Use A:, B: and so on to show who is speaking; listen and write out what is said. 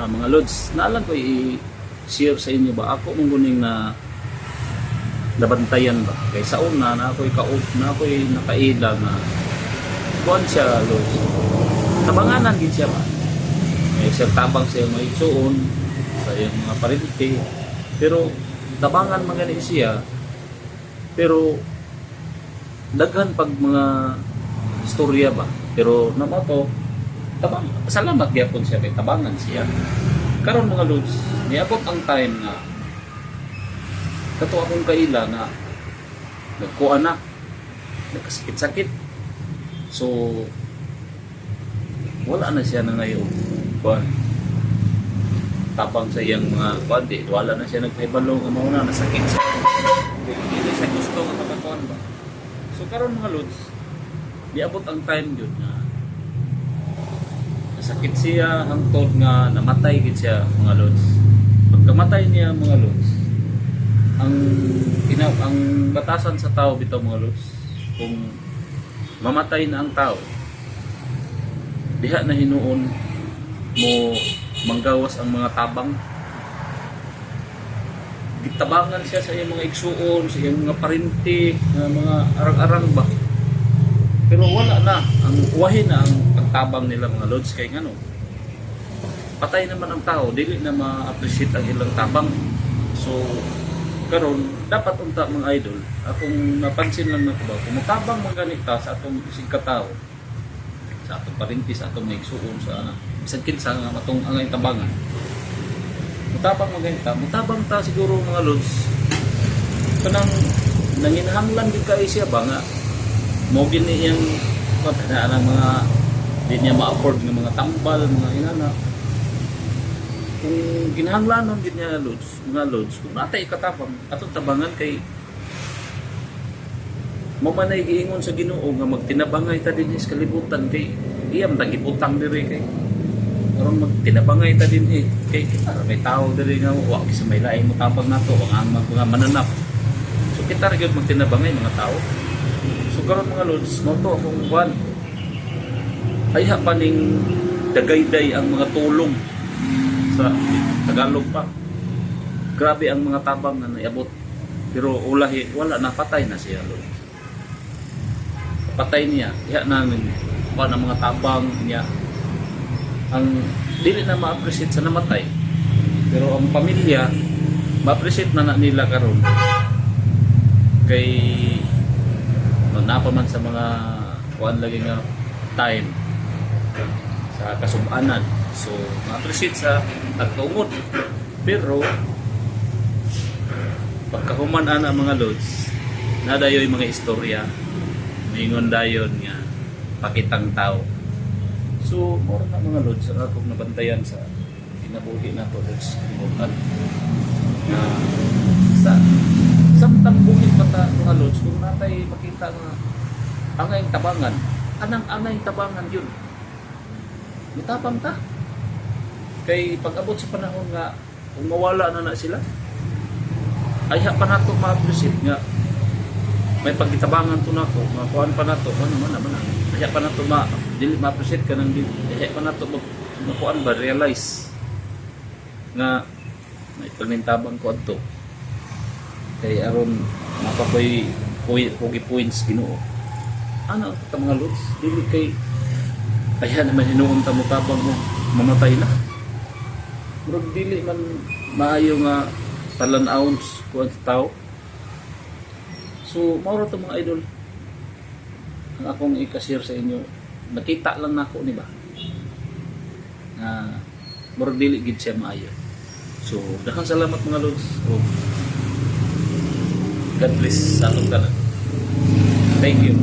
A: Ah, mga lods, naalang ko i-share sa inyo ba? Ako mong guning na nabantayan ba? Kay sa una na ako'y kaup na ako'y nakaila na kuan siya lods. Tabanganan gid siya ba? May siya tabang sa iyang mga igsuon sa iyang mga parinti pero tabangan man siya pero daghan pag mga istorya ba? Pero namo to tabang salamat gyapon siya kay tabangan siya. Karon mga lods niabot ang time nga kato akong kaila nga nagkuha na nagkasakit-sakit. So wala na siya na ngayon kuan tapang sa iyang mga kuan di wala na siya nagpaibalo nga mauna nasakit siya. Hindi siya gusto nga makatuan ba? So karon mga lods niabot ang time yun nga nasakit siya hangtod nga namatay gid siya mga lods. Pagkamatay niya mga lods ang ina ang batasan sa tao bitaw mga lods kung mamatay na ang tao diha na hinuon mo manggawas ang mga tabang. Gitabangan siya sa iyang mga igsuon sa iyang mga parinti mga arang-arang ba. Pero wala na ang uwahin na ang pagtabang nila mga lods kay ngano patay naman ang tao dili na ma-appreciate ang ilang tabang. So karon dapat unta mga idol akong napansin lang nako ba kung mutabang man ganit ka sa atong isig katao sa atong parinti sa atong naigsuon sa bisag kinsa nga matong angay tabangan mutabang man ganit ta. Mutabang ta siguro mga lods kanang nanginhanglan gid kay siya ba nga mo gini yung pagkana ng mga di niya ma-afford ng mga tambal mga inana. Kung ginahanglanon din niya loads, mga loads, kung natay katapang, atong tabangan kay mamanay giingon sa Ginoo nga magtinabangay ta din is kalibutan kay iyam ta giputang diri kay. Aron magtinabangay ta din eh kay kita may tao diri nga wa sa may laing mo tapang nato ang ang mga mananap. So kita ra magtinabangay mga tao. So karon mga lods mo to akong kwan ay pa ning dagayday ang mga tulong sa Tagalog pa. Grabe ang mga tabang na naiabot. Pero ulahi, wala na, patay na siya. Lord. Patay niya. Iha namin, pa ng mga tabang niya. Ang dili na ma-appreciate sa namatay. Pero ang pamilya, ma-appreciate na na nila karon kay no, napaman sa mga kuan lagi nga time sa kasubanan So, ma-appreciate sa tagtungod. Pero, pagkahuman ana mga lods, nadayo yung mga istorya, mingon dayon nga, pakitang tao. So, more na mga lods, ang akong nabantayan sa kinabuhi na to, lods, kinabuhan. Na, sa, samtang bukid pa ta, mga lods, kung natay makita nga, angay tabangan, anang angay tabangan yun. Mitapang ta. Kay pag abot sa panahon nga kung mawala na na sila ay ha pa nato ma-appreciate nga may pagkitabangan to nako makuan pa nato ano man naman ay ha pa nato ma dili ma-appreciate ka nang dili. Ay pa nato makuan ba realize nga may panintabang ko adto. Kay aron mapapoy pogi points Ginoo. Ano ta mga lods? Dili kay ayan naman hinuon ta mo tabang mo mamatay na Murag dili man maayo nga talan ounce kuan sa tao. So, mauro to mga idol. Ang akong i-share sa inyo, nakita lang nako ni ba? Na murag dili gid siya maayo. So, daghang salamat mga lods. Oh. God bless sa atong tanan. Thank you.